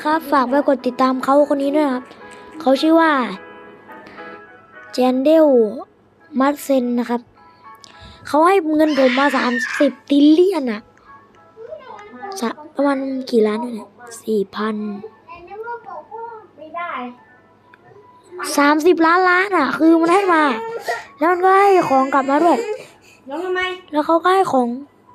นะครับ ฝากไปกดติดตามเขาคนนี้ด้วยนะครับ เขาชื่อว่าเจนเดลมัตเซนนะครับ เขาให้เงินผมมาสามสิบติลเลียนอะสะประมาณกี่ล้านเนี่ยสี่พันไม่ได้สามสิบล้านล้านอะคือมันให้มา แล้วมันก็ให้ของกลับมาด้วยแล้วทำไม แล้วเขาก็ให้ของ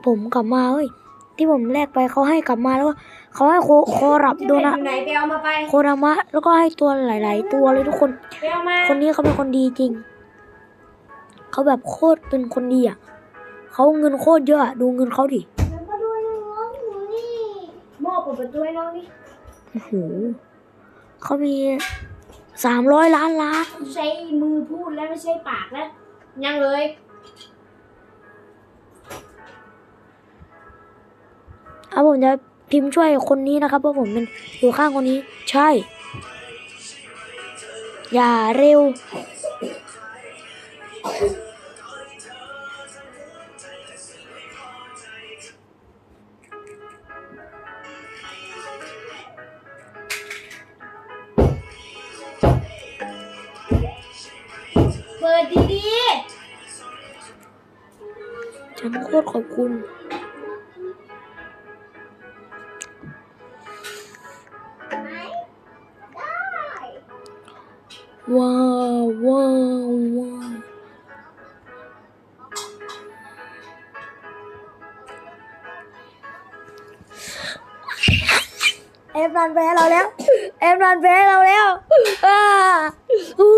ผมกลับมาเว้ยที่ผมแลกไปเขาให้กลับมาแล้วก็ เขาให้โคโครับโดดูนะอยู่ไหนไปเอามาไปโคดามะแล้วก็ให้ตัวหลาย ๆ ตัวเลยทุกคนไปเอามาคนนี้เขาเป็นคนดีจริง เขาแบบโคตรเป็นคนดีอะเขาเงินโคตรเยอะอะดูเงินเขาดิแล้วก็ดูน้องหนูนี่โม่เปิดประตูให้น้องนี่โอ้โหเขามีสามร้อยล้านล้านใช้มือพูดแล้วไม่ใช่ปากแล้วยังเลยเอาผมจะ พิมพ์ช่วยคนนี้นะครับเพราะผมเป็นอยู่ข้างคนนี้ ใช่ อย่าเร็ว เปิดดีๆ ฉันโคตรขอบคุณ ว้าวว้าวว้าวเอฟรันแพ้เราแล้ว เอฟรันแพ้เราแล้วอ้าฮู้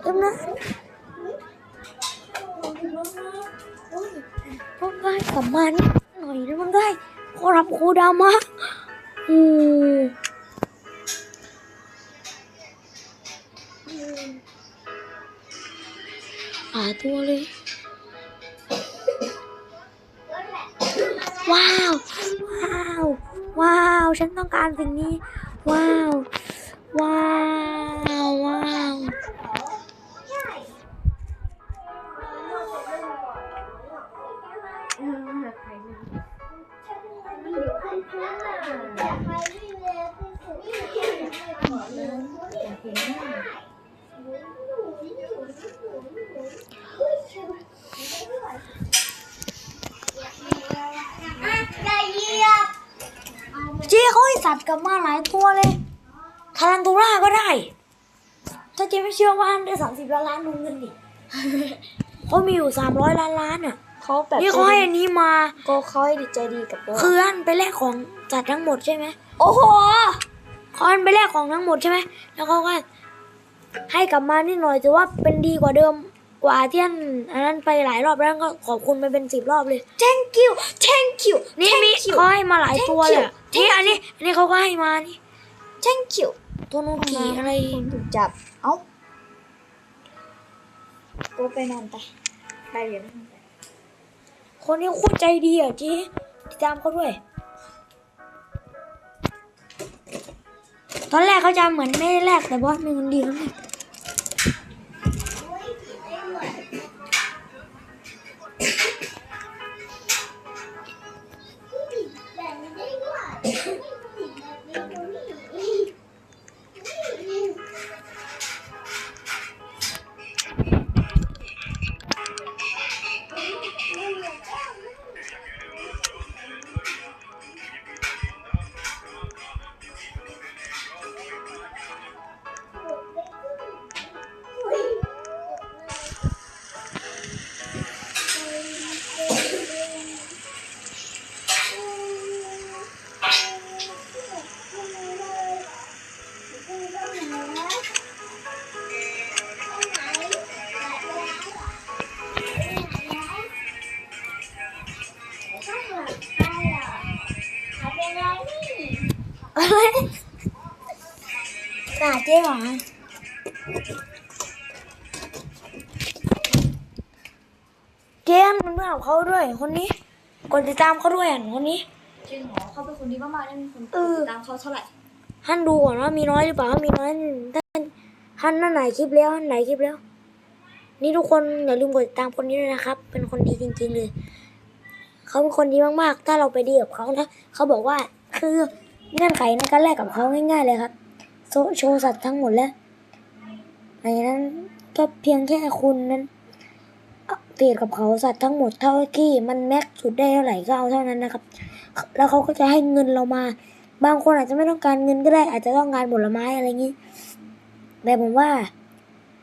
เอฟรันต้องได้กลับมานี่หน่อยนะมันได้ขอรับโคดาวมะอืม หาตัวเลย ว้าว ว้าว ว้าว ฉันต้องการสิ่งนี้ ว้าว ว้าว ว้าวๆอืมใครไม่รู้อยากเห็นหน้าเจ๊เขาให้สัตว์กลับมาหลายตัวเลยทารันตูล่าก็ได้ ถ้าเจ๊ไม่เชื่อว่าอันได้สามสิบล้านล้านดูเงินดิเขามีอยู่สามร้อยล้านล้านอะ เขาแบบนี่เขาให้อันนี้มา ก็เขาให้ใจดีกับเราคืออันไปแลกของจัดทั้งหมดใช่ไหม โอ้โหเขาอันไปแลกของทั้งหมดใช่ไหม แล้วเขาก็ ให้กลับมานิดหน่อยแต่ว่าเป็นดีกว่าเดิมกว่าที่อันอันนั้นไปหลายรอบแล้วก็ขอบคุณไปเป็นสิบรอบเลย thank you thank you นี่มี thank you เขาให้มาหลายตัวเลยอะ Thank you นี่อันนี้อันนี้เขาก็ให้มานี่ thank you ตัวโนกีอะไรคนถูกจับ เอ้าก็ไปนอนไปไปเดี๋ยวนะคนนี้โคตรใจดีอะจีติดตามเขาด้วย ตอนแรกเขาจะเหมือนไม่ได้แลกแต่บอสมีเงินดีแล้วไงด่ จ๊หวาเจ๊มันเพื่อนของเขาด้วยคนนี้กดติดตามเขาด้วยอะคนนี้จริงเหรอเขาเป็นคนดีมากๆได้มีคนเออตามเขาเท่าไหร่ท่านดูก่อนว่ามีน้อยหรือเปล่าถ้ามีน้อยท่านท่านนั่นไหนคลิปแล้วท่านไหนคลิปแล้ว นี่ทุกคนอย่าลืมกดติดตามคนนี้ด้วยนะครับ เป็นคนดีจริง ๆ เลยเขาเป็นคนดีมากๆ ถ้าเราไปดีกับเขานะเขาบอกว่าคือเงื่อนไขในการแลกกับเขาง่าย ๆ เลยครับ โซโชว์สัตว์ทั้งหมดแล้วหลังจากนั้นก็เพียงแค่คุณนั้นอัปเดตกับเขาสัตว์ทั้งหมดเท่าที่มันแม็กสุดได้เท่าไหร่ก็เอาเท่านั้นนะครับ แล้วเขาก็จะให้เงินเรามา บางคนอาจจะไม่ต้องการเงินก็ได้ อาจจะต้องการผลไม้อะไรอย่างนี้แต่ผมว่า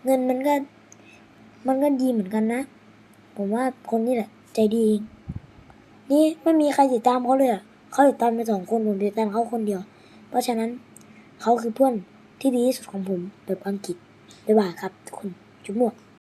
เงินมันก็ มันก็ดีเหมือนกันนะ ผมว่าคนนี้แหละ ใจดีเองนี่ไม่มีใครติดตามเขาเลยอะเขาติดตามไปสองคนผมติดตามเขาคนเดียว เพราะฉะนั้น เขาคือเพื่อนที่ดีที่สุดของผมแบบอังกฤษบ๊ายบายครับทุกคนจุ๊บหมวก